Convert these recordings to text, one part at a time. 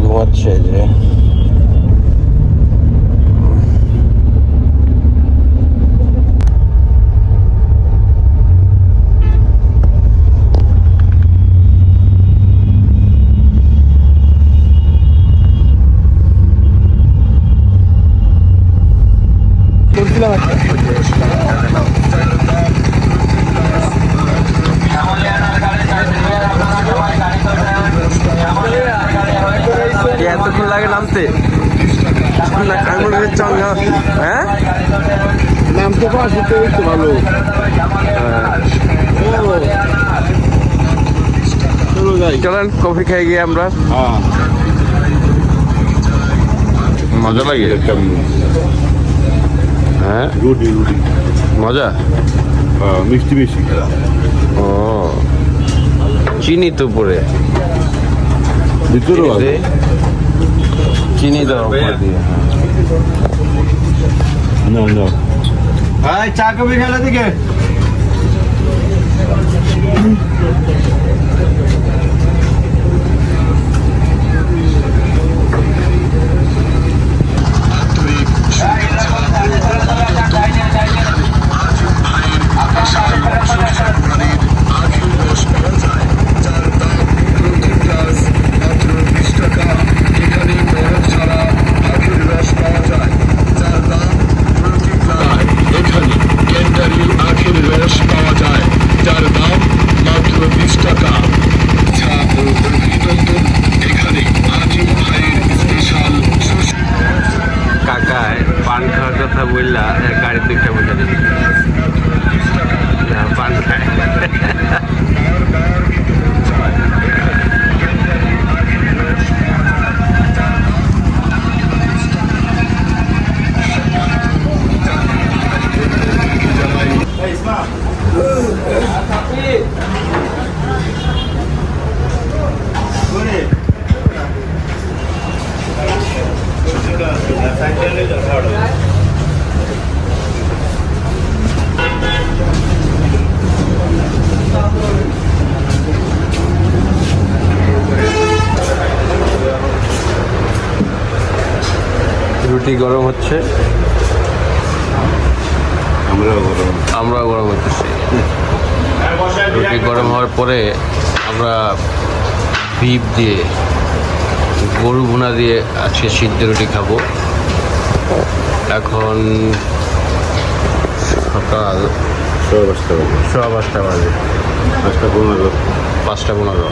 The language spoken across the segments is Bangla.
কাকা তো ঘুমাচ্ছে যে এতক্ষণ লাগে নামতে? না চঙ্গা হ্যাঁ? নামতে পারছি তো ভালো। চলেন কফি খেয়ে গিয়ে আমরা। হ্যাঁ। মজা লাগে? হ্যাঁ? রুটি রুটি। মজা? হ্যাঁ মিষ্টি বেশি। ও। চিনি তো পরে ভিতরেও আছে চিনি দাও উপর দিয়ে না না ভাই চা কফি খেলা রুটি গরম হচ্ছে। আমরা গরম আমরা গরম হতেছি রুটি গরম হওয়ার পরে আমরা বিপ দিয়ে গরু ভুনা দিয়ে আজকে সিদ্ধ রুটি খাব। এখন সকাল সব আসতে পারব সোয়া পাঁচটা বাজে। পাঁচটা পনেরো। পাঁচটা পনেরো।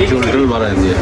চুল টুল বাড়ায় দিয়ে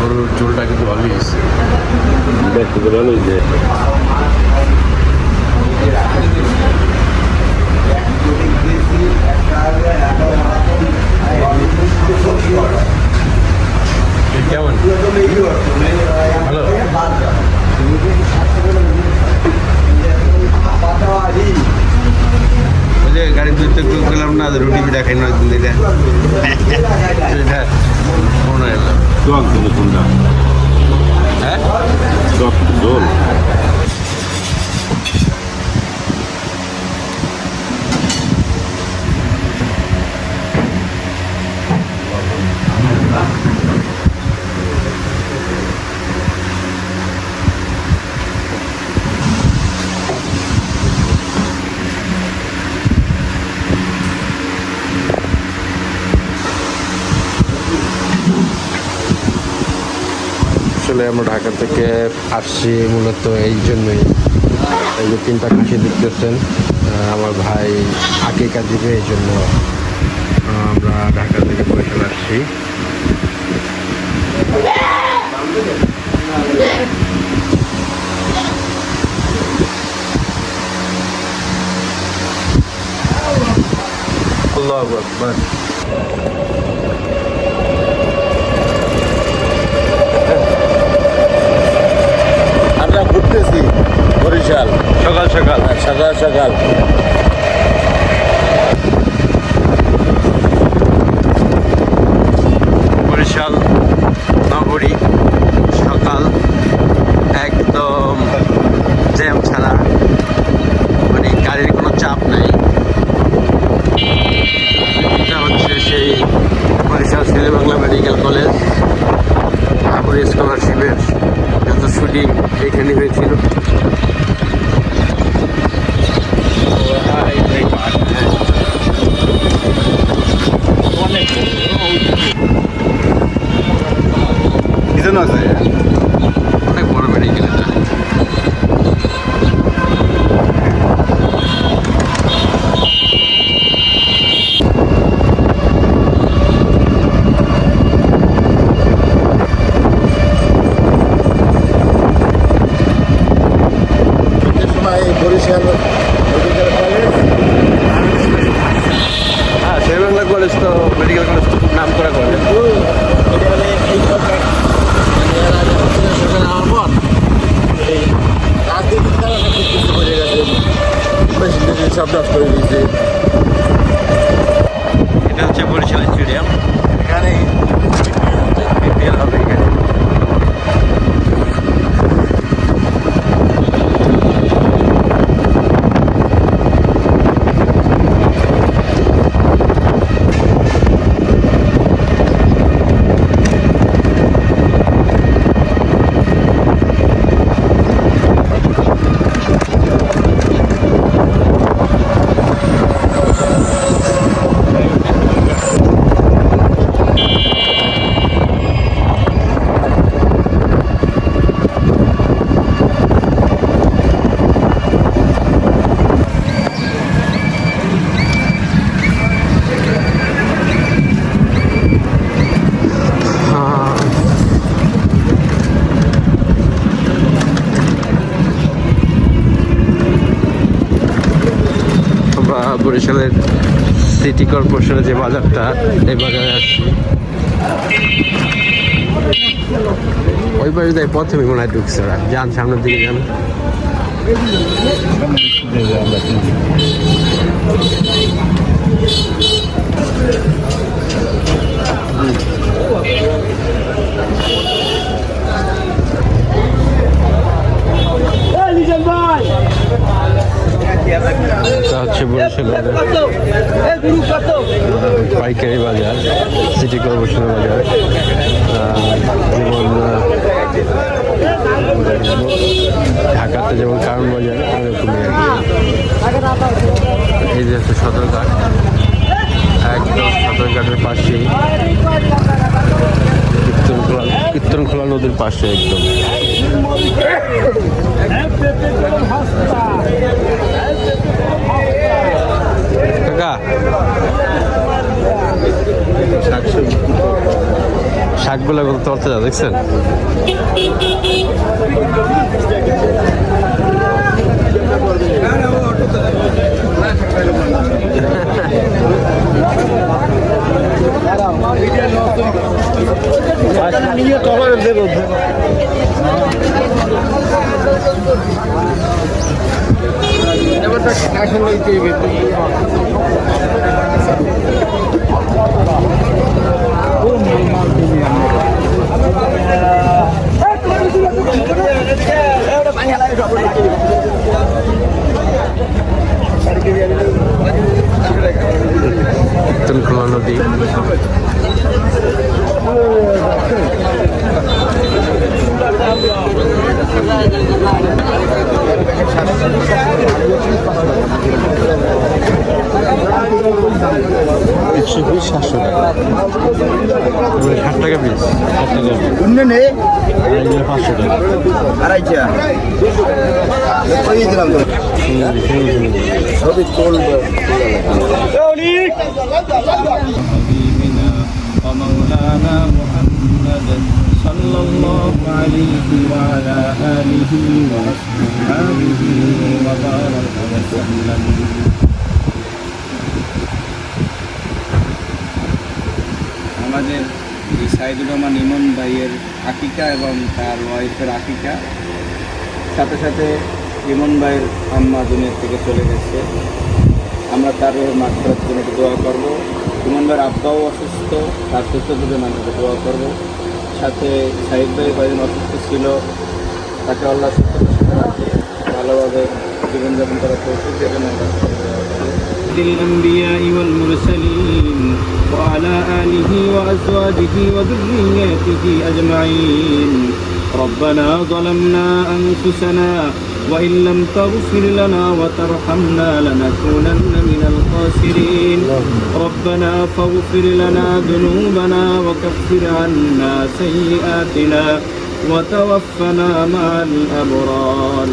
গরুর চুলটা কিন্তু ভালোই হয়েছে দেখতে তো ভালোই যে কেমন ভালো ওই যে গাড়ি দুধ একটু গেলাম না রুটি পিঠা খাই না একদিন এটা সেটা মনে এলো চক দিলে কোনটা হ্যাঁ চক দোল আসলে আমরা ঢাকা থেকে আসছি মূলত এই জন্যই। এই যে তিনটা খাসি দেখতেছেন আমার ভাই আকিকা দিবে, এই জন্য আমরা ঢাকা থেকে বরিশাল আসছি। আল্লাহ اكبر আমরা ঘুরতেছি বরিশাল। সকাল সকাল। সকাল সকাল। সিটি কর্পোরেশনের যে বাজারটা, এই বাজারে আসছি। ওই বাড়ি যাই প্রথমে মনে হয় ঢুকছে যান, সামনের দিকে যান। হচ্ছে পাইকারি বাজার, সিটি কর্পোরেশন বাজার যেমন ঢাকাতে যেমন কারণ বাজার, ওরকমই আর এই যে হচ্ছে সদরঘাট একদম সদরঘাটের পাশেই। কীর্তনখোলা কীর্তনখোলা নদীর পাশে একদম। কাকা? শাকগুলো কত যা দেখছেন? কীর্তনখোলা নদী একশো পিস সাতশো টাকা ষাট টাকা পিস ষাট টাকা পিস অন্য নেই আর এগুলো পাঁচশো টাকা আড়াইটা কই দিলাম তো সবই তোল حبيبنا ومولانا محمد صلى الله عليه وعلى آله وأصحابه وبارك وسلم আমাদের এই সাইদুর রহমান ইমন ভাইয়ের আকিকা এবং তার ওয়াইফের আকিকা, সাথে সাথে ইমন ভাইয়ের আম্মা দুনিয়ার থেকে চলে গেছে। আমরা তার মাত্রার জন্য দোয়া করব। ইমন ভাইয়ের আব্বাও অসুস্থ, তার সুস্থতার জন্য আমরা দোয়া করব। সাথে সাহিদ ভাই কয়েকদিন অসুস্থ ছিল, তাকে আল্লাহ সুস্থতার সাথে রাখে, ভালোভাবে জীবনযাপন করার তৌফিক দেবেন আমরা। الأنبياء والمرسلين وعلى آله وأزواجه وذرياته أجمعين. ربنا ظلمنا أنفسنا وإن لم تغفر لنا وترحمنا لنكونن من الخاسرين. ربنا فاغفر لنا ذنوبنا وكفر عنا سيئاتنا. وتوفنا مع الأبرار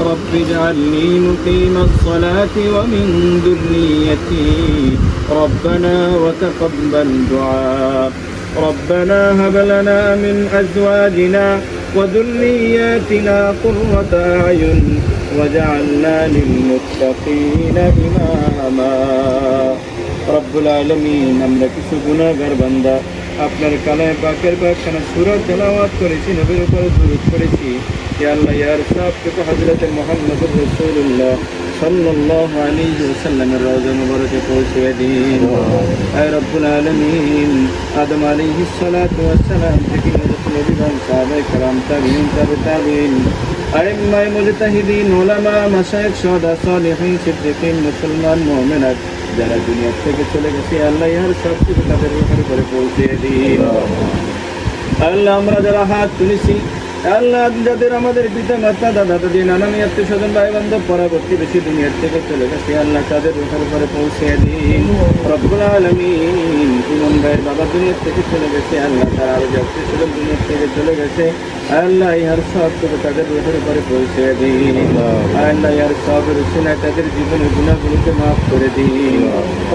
رب اجعلني مقيم الصلاة ومن ذريتي ربنا وتقبل دعاء ربنا هب لنا من أزواجنا وذرياتنا قرة أعين وجعلنا للمتقين إماما রব্বুল আলমিন আমরা কিছু গুণাগার বান্দা আপনার কালায় পাকের কয়েকখানা সুরত জলাওয়াত করেছি, নবীর উপরে সুরত করেছি আল্লাহ ইয়ার সাহকে হজরত মোহাম্মদ রসুল্লাহ সাল্লাহ আলী সাল্লামের রওজা মুবারকে পৌঁছে দিন। রব্বুল আদম আলী হিসালাত ওয়াসালাম থেকে নবী সাহাবাই কালাম তাবিন তাবে তাবিন আইম্মায় মুজতাহিদিন মাশায়েখ সালেহিন, সিদ্দিকিন, মুসলমান মুমিনাত যারা দুনিয়ার থেকে চলে গেছে, আল্লাহ ইহার সব কিছু তাদের ব্যাপারে করে পৌঁছে দিন। আল্লাহ, আমরা যারা হাত তুলেছি, আল্লাহ যাদের আমাদের পিতা মাতা, দাদা দাদি নানানি আত্মীয় স্বজন ভাই বান্ধব পরবর্তী বেশি দুনিয়ার থেকে চলে গেছে, আল্লাহ তাদের উপর উপরে পৌঁছে দিন। রব্বুল আলমিন ইমন ভাইয়ের বাবা দুনিয়ার থেকে চলে গেছে, আল্লাহ তার আরও যে স্বজন দুনিয়ার থেকে চলে গেছে। আল্লাহ ইহার সব থেকে তাদের উপর উপরে পৌঁছে দিন। আল্লাহ ইহার সব রসুনায় তাদের জীবনের গুণাগুলোকে মাফ করে দিন।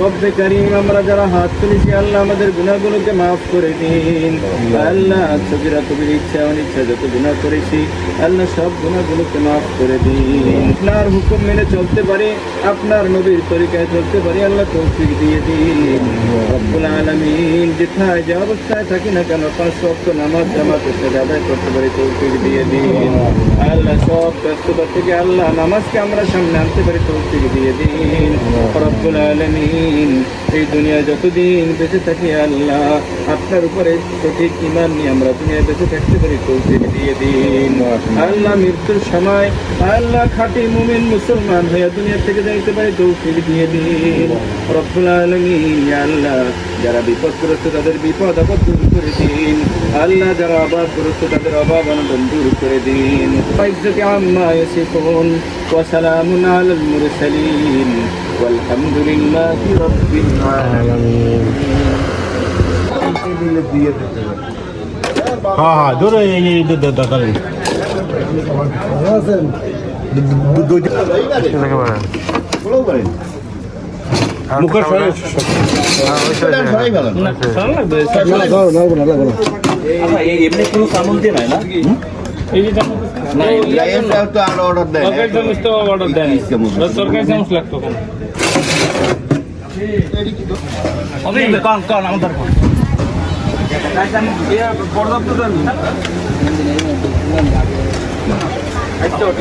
রব্বে করিম, আমরা যারা হাত তুলেছি, আল্লাহ আমাদের গুণাগুলোকে মাফ করে দিন। আল্লাহ সবিরা কবির ইচ্ছা, অনিচ্ছা যত গুণা করেছি, আল্লাহ সব গুণাগুলোকে মাফ করে দিন। আপনার হুকুম মেনে চলতে পারি, আপনার নবীর তরিকায় চলতে পারি, আল্লাহ তৌফিক দিয়ে দিন। রব্বুল আলামিন, যেথায় যে অবস্থায় থাকি না কেন, পাঁচ ওয়াক্ত নামাজ জামাতের সাথে আদায় করতে তৌফিক দিয়ে দিন। আল্লাহ সব ব্যস্ততা থেকে আল্লাহ নামাজকে আমরা সামনে আনতে পারি তৌফিক দিয়ে দিন। রব্বুল আলামিন এই দুনিয়ায় যতদিন বেঁচে থাকি আল্লাহ, আপনার উপরে সঠিক ইমান নিয়ে আমরা দুনিয়ায় বেঁচে থাকতে পারি, তৌফিক দিয়ে দিন। আল্লাহ মৃত্যুর সময়, আল্লাহ খাঁটি মুমিন মুসলমান হয়ে দুনিয়া থেকে যাইতে পারি, তৌফিক দিয়ে দিন। রব্বুল আলামিন আল্লাহ, যারা বিপদগ্রস্ত তাদের বিপদ আপদ দূর করে দিন। আল্লাহ যারা অভাবগ্রস্ত তাদের অভাব অনটন দূর করে দিন। ইয়াসিফুন, ওয়া সালামুন আলাল মুরসালিন। والحمد لله رب العالمين হ্যাঁ হ্যাঁ ধরো এই এই দরকার মুখের এমনি কোনো কামল দিয়ে নাই না তো আরো অর্ডার দেয় অর্ডার দেন সরকারি চামচ লাগতো কান কান আমাদের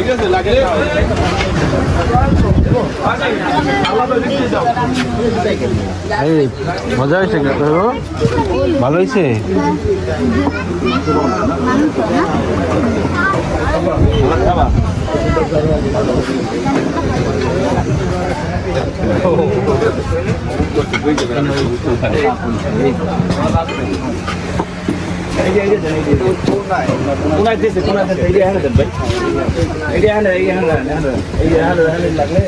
আছে লাগে মজা হয়েছে ভালো হয়েছে? কোনায় হ্যাঁ হ্যাঁ হ্যাঁ হ্যাঁ লাগলে